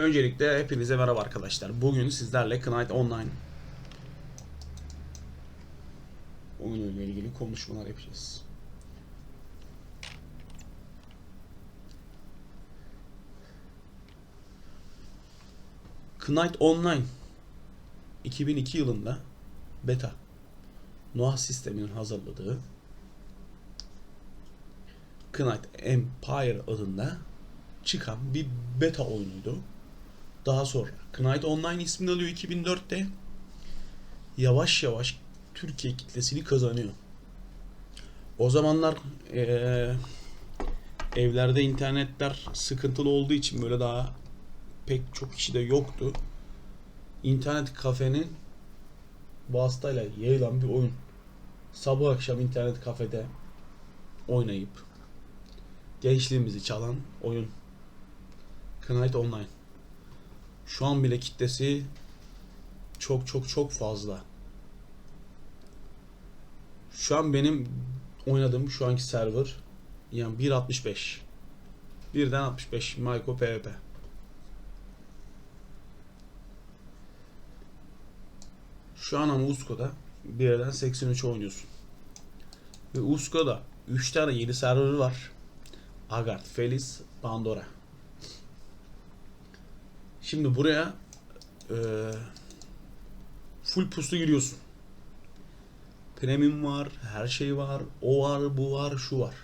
Öncelikle hepinize merhaba arkadaşlar. Bugün sizlerle Knight Online oyunuyla ilgili konuşmalar yapacağız. Knight Online 2002 yılında beta Noah sisteminin hazırladığı Knight Empire adında çıkan bir beta oyunuydu. Daha sonra Knight Online ismini alıyor 2004'te. Yavaş yavaş Türkiye kitlesini kazanıyor. O zamanlar eee, evlerde internetler sıkıntılı olduğu için böyle daha pek çok kişi de yoktu. İnternet kafenin vasıtayla yayılan bir oyun. Sabah akşam internet kafede oynayıp gençliğimizi çalan oyun. Knight Online. Şu an bile kitlesi çok çok çok fazla. Şu an benim oynadığım şu anki server yani 1.65. Birden 65 Myco PvP. Şu an ama Usko'da 1'den 83 oynuyorsun. Ve Usko'da 3 tane yeni server var. Agart, Felis, Pandora. Şimdi buraya eee full puslu giriyorsun. Premium var, her şey var, o var, bu var, şu var.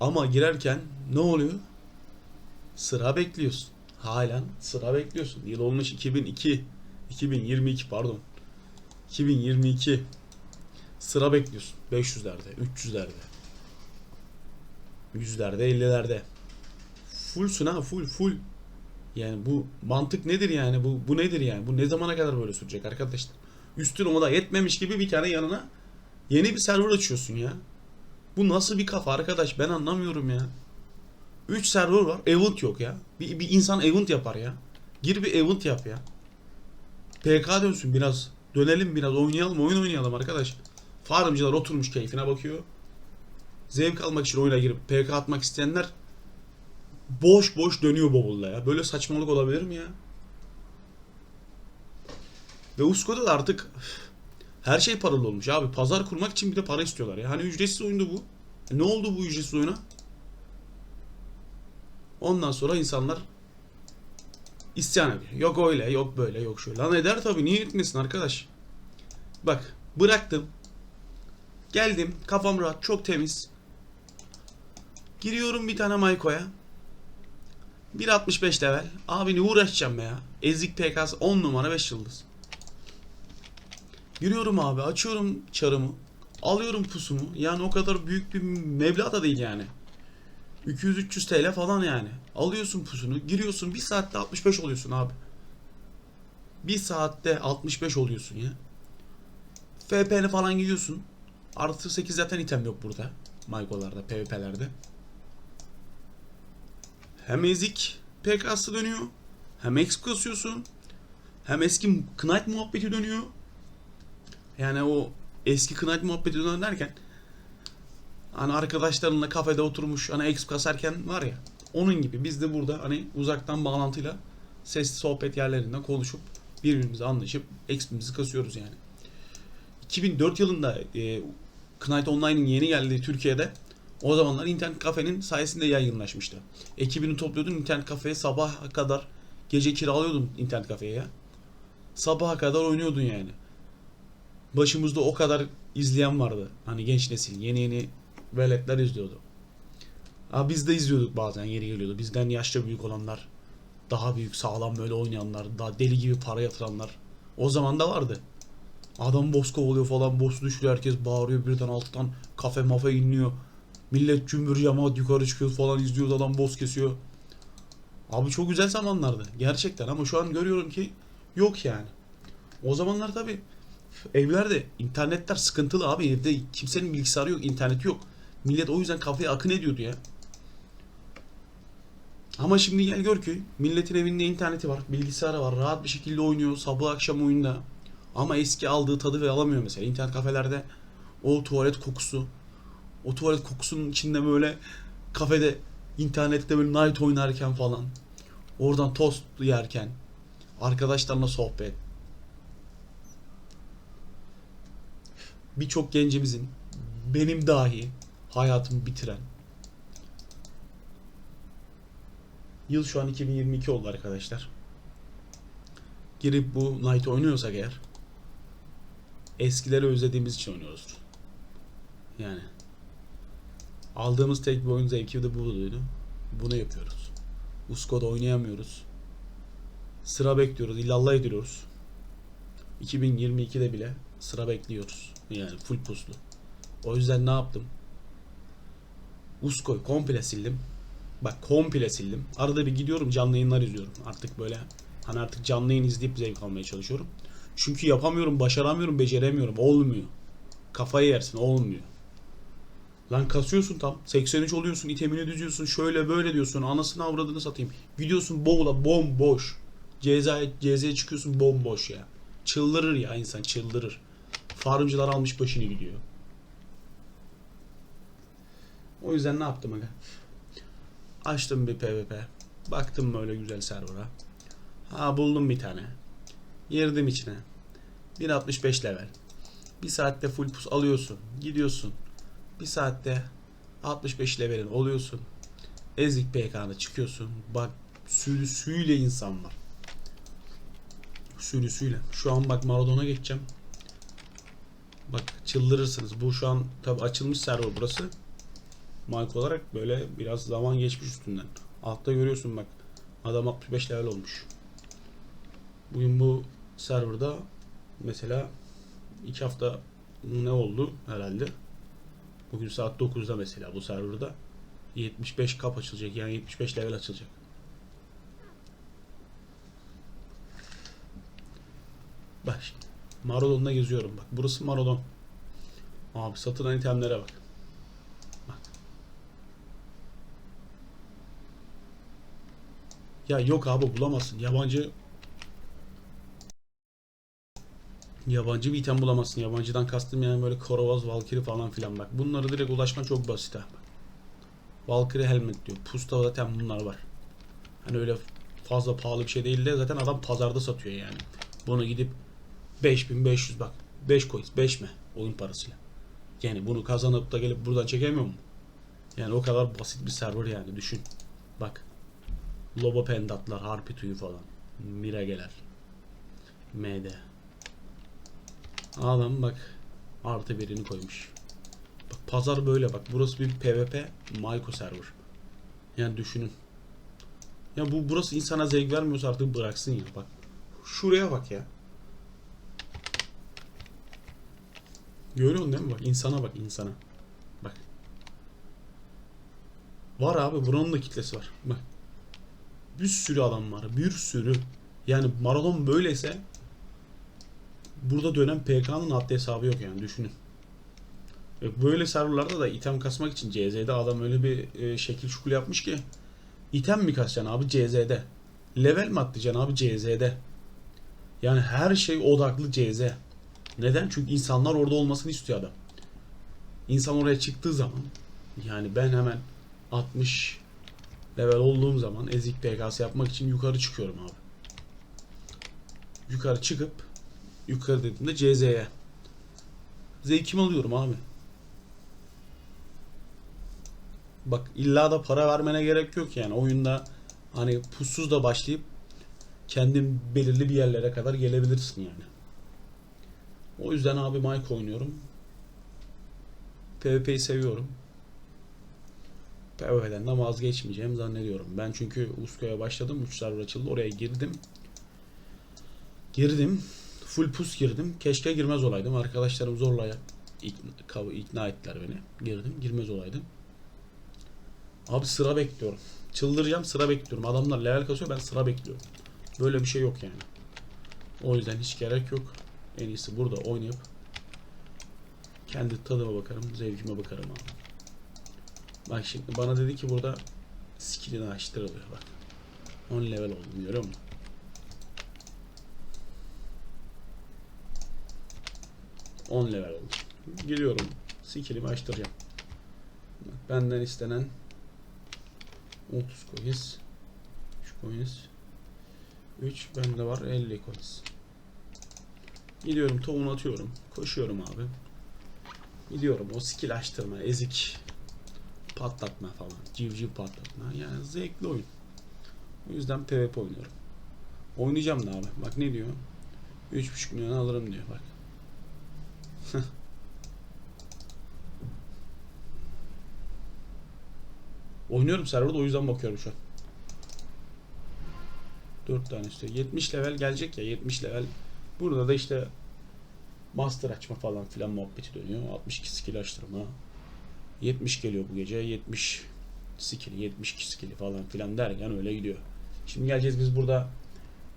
Ama girerken ne oluyor? Sıra bekliyorsun. Halen sıra bekliyorsun. Yıl olmuş 2002, 2022 pardon. 2022. Sıra bekliyorsun. 500'lerde, 300'lerde. 100'lerde, 50'lerde. Fullsün ha, full full. Yani bu mantık nedir yani? Bu bu nedir yani? Bu ne zamana kadar böyle sürecek arkadaşlar? Üstün ona da yetmemiş gibi bir tane yanına yeni bir server açıyorsun ya. Bu nasıl bir kafa arkadaş? Ben anlamıyorum ya. 3 server var. Event yok ya. Bir, bir insan event yapar ya. Gir bir event yap ya. PK dönsün biraz. Dönelim biraz oynayalım oyun oynayalım arkadaş. Farmcılar oturmuş keyfine bakıyor. Zevk almak için oyuna girip PK atmak isteyenler boş boş dönüyor bavulda ya. Böyle saçmalık olabilir mi ya? Ve Usko'da da artık her şey paralı olmuş abi. Pazar kurmak için bir de para istiyorlar ya. Hani ücretsiz oyundu bu. E ne oldu bu ücretsiz oyuna? Ondan sonra insanlar isyan ediyor. Yok öyle, yok böyle, yok şöyle. Lan eder tabii. Niye etmesin arkadaş? Bak bıraktım. Geldim. Kafam rahat. Çok temiz. Giriyorum bir tane Mayko'ya. 1.65 level. Abi ne uğraşacağım be ya. Ezik PKS 10 numara 5 yıldız. Giriyorum abi açıyorum çarımı. Alıyorum pusumu. Yani o kadar büyük bir meblağ da değil yani. 200-300 TL falan yani. Alıyorsun pusunu giriyorsun bir saatte 65 oluyorsun abi. Bir saatte 65 oluyorsun ya. FP'ni falan giyiyorsun. Artı 8 zaten item yok burada. Maykolarda, PvP'lerde. Hem ezik PK'sı dönüyor. Hem exp kasıyorsun. Hem eski Knight muhabbeti dönüyor. Yani o eski Knight muhabbeti dönerken hani arkadaşlarınla kafede oturmuş hani exp kasarken var ya onun gibi biz de burada hani uzaktan bağlantıyla sesli sohbet yerlerinde konuşup birbirimize anlaşıp exp'imizi kasıyoruz yani. 2004 yılında e, Knight Online'ın yeni geldiği Türkiye'de o zamanlar internet kafenin sayesinde yaygınlaşmıştı. Ekibini topluyordun internet kafeye sabaha kadar gece kiralıyordun internet kafeye ya. Sabaha kadar oynuyordun yani. Başımızda o kadar izleyen vardı. Hani genç nesil yeni yeni veletler izliyordu. Ha biz de izliyorduk bazen yeri geliyordu. Bizden yaşça büyük olanlar, daha büyük sağlam böyle oynayanlar, daha deli gibi para yatıranlar. O zaman da vardı. Adam boss kovalıyor falan, boss düşüyor, herkes bağırıyor birden alttan kafe mafa inliyor. Millet cümbür cemaat yukarı çıkıyor falan izliyoruz adam boss kesiyor. Abi çok güzel zamanlardı gerçekten ama şu an görüyorum ki yok yani. O zamanlar tabi evlerde internetler sıkıntılı abi evde kimsenin bilgisayarı yok interneti yok. Millet o yüzden kafeye akın ediyordu ya. Ama şimdi gel gör ki milletin evinde interneti var, bilgisayarı var, rahat bir şekilde oynuyor sabah akşam oyunda. Ama eski aldığı tadı ve alamıyor mesela. İnternet kafelerde o tuvalet kokusu, o tuvalet kokusunun içinde böyle kafede internette böyle night oynarken falan Oradan tost yerken arkadaşlarla sohbet. Birçok gencimizin benim dahi hayatımı bitiren Yıl şu an 2022 oldu arkadaşlar. Girip bu Night oynuyorsak eğer eskileri özlediğimiz için oynuyoruzdur. Yani aldığımız tek bir oyun zevki de buydu. Bunu yapıyoruz. Usko'da oynayamıyoruz. Sıra bekliyoruz. illallah ediyoruz. 2022'de bile sıra bekliyoruz. Yani full puslu. O yüzden ne yaptım? Usko'yu komple sildim. Bak komple sildim. Arada bir gidiyorum canlı yayınlar izliyorum. Artık böyle hani artık canlı yayın izleyip zevk almaya çalışıyorum. Çünkü yapamıyorum, başaramıyorum, beceremiyorum. Olmuyor. Kafayı yersin, olmuyor. Lan kasıyorsun tam. 83 oluyorsun, itemini düzüyorsun, şöyle böyle diyorsun. Anasını avradını satayım. Gidiyorsun bowl'a bomboş. CZ'ye CZ'ye çıkıyorsun bomboş ya. Çıldırır ya insan çıldırır. Farmcılar almış başını gidiyor. O yüzden ne yaptım aga? Açtım bir PvP. Baktım böyle güzel server'a. Ha buldum bir tane. Girdim içine. 1.65 level. Bir saatte full pus alıyorsun. Gidiyorsun. Bir saatte 65 levelin oluyorsun. Ezik PK'na çıkıyorsun. Bak sürüsüyle insan var. Sürüsüyle. Şu an bak Maradona geçeceğim. Bak çıldırırsınız. Bu şu an tabi açılmış server burası. Mark olarak böyle biraz zaman geçmiş üstünden. Altta görüyorsun bak. Adam 65 level olmuş. Bugün bu serverda mesela 2 hafta ne oldu herhalde. Bugün saat 9'da mesela bu serverda 75 kap açılacak. Yani 75 level açılacak. Bak şimdi. Maradon'da geziyorum bak. Burası Maradon. Abi satılan itemlere bak. Bak. Ya yok abi bulamazsın. Yabancı Yabancı bir item bulamazsın. Yabancıdan kastım yani böyle Korovaz, Valkyrie falan filan bak. Bunları direkt ulaşman çok basit abi. Valkyrie helmet diyor. Pusta zaten bunlar var. Hani öyle fazla pahalı bir şey değil de zaten adam pazarda satıyor yani. Bunu gidip 5500 bak. 5 coins 5 mi? Oyun parasıyla. Yani bunu kazanıp da gelip buradan çekemiyor mu? Yani o kadar basit bir server yani düşün. Bak. Lobo pendatlar, harpi tüyü falan. Mirageler. MD. Adam bak artı birini koymuş. Bak pazar böyle bak. Burası bir PvP Mayko server. Yani düşünün. Ya bu burası insana zevk vermiyorsa artık bıraksın ya bak. Şuraya bak ya. Görüyorsun değil mi bak insana bak insana. Bak. Var abi buranın da kitlesi var. Bak. Bir sürü adam var. Bir sürü. Yani Maradon böyleyse burada dönen PK'nın haddi hesabı yok yani düşünün. Ve böyle serverlarda da item kasmak için CZ'de adam öyle bir e, şekil şukul yapmış ki item mi kasacaksın abi CZ'de? Level mi atlayacaksın abi CZ'de? Yani her şey odaklı CZ. Neden? Çünkü insanlar orada olmasını istiyor adam. İnsan oraya çıktığı zaman yani ben hemen 60 level olduğum zaman ezik PKS yapmak için yukarı çıkıyorum abi. Yukarı çıkıp yukarı dediğimde CZ'ye zevkimi alıyorum abi. Bak illa da para vermene gerek yok yani oyunda hani pussuz da başlayıp kendin belirli bir yerlere kadar gelebilirsin yani. O yüzden abi Mike oynuyorum. PvP'yi seviyorum. PvP'den de vazgeçmeyeceğim zannediyorum. Ben çünkü Usko'ya başladım. 3 server açıldı. Oraya girdim. Girdim. Full pus girdim. Keşke girmez olaydım. Arkadaşlarım zorla ikna, ikna ettiler beni. Girdim. Girmez olaydım. Abi sıra bekliyorum. Çıldıracağım sıra bekliyorum. Adamlar level kasıyor ben sıra bekliyorum. Böyle bir şey yok yani. O yüzden hiç gerek yok. En iyisi burada oynayıp kendi tadıma bakarım, zevkime bakarım abi. Bak şimdi bana dedi ki burada skillini açtırılıyor bak. 10 level oldum görüyor musun? On level oldum. Giriyorum. Skillimi açtıracağım. Benden istenen 30 coins. Şu coins. 3 bende var 50 coins. Gidiyorum tohum atıyorum. Koşuyorum abi. Gidiyorum o skill açtırma, ezik patlatma falan. Civciv patlatma. Yani zevkli oyun. O yüzden PvP oynuyorum. Oynayacağım da abi. Bak ne diyor? 3.5 milyon alırım diyor bak. Oynuyorum serverda o yüzden bakıyorum şu an. 4 tane işte 70 level gelecek ya 70 level. Burada da işte master açma falan filan muhabbeti dönüyor. 62 skill açtırma. 70 geliyor bu gece. 70 skill, 72 skill falan filan derken öyle gidiyor. Şimdi geleceğiz biz burada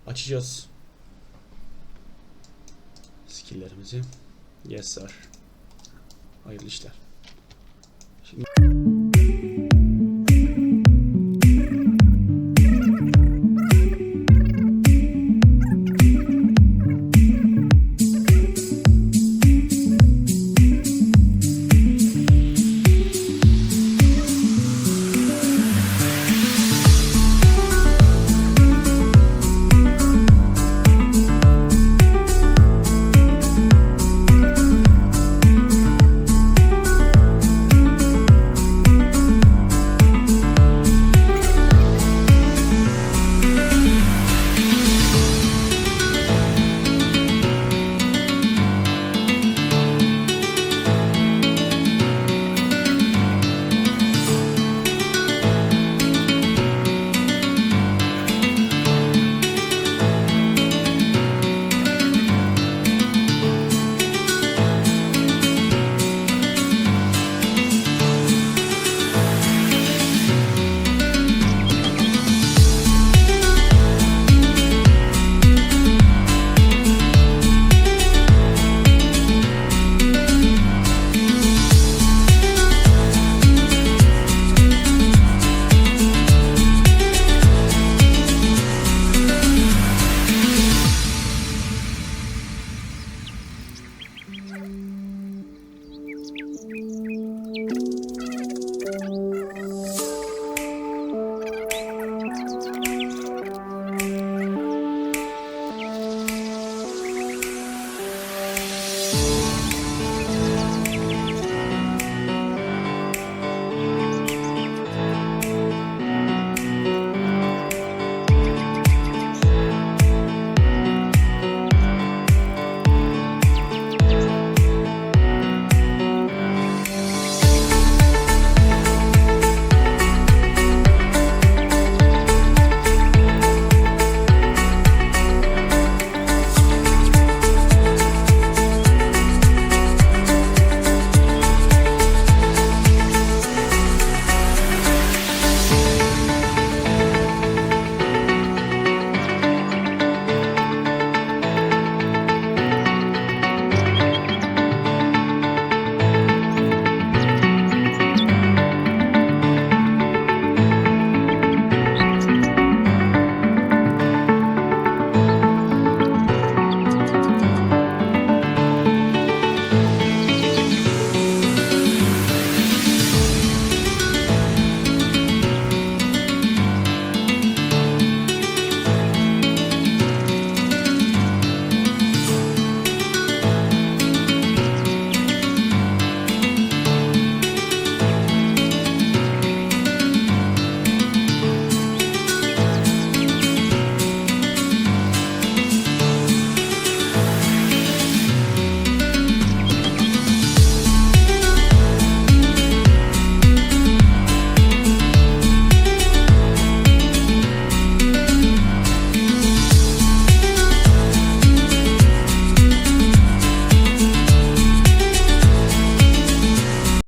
açacağız skilllerimizi. Yes sir. Hayırlı işler.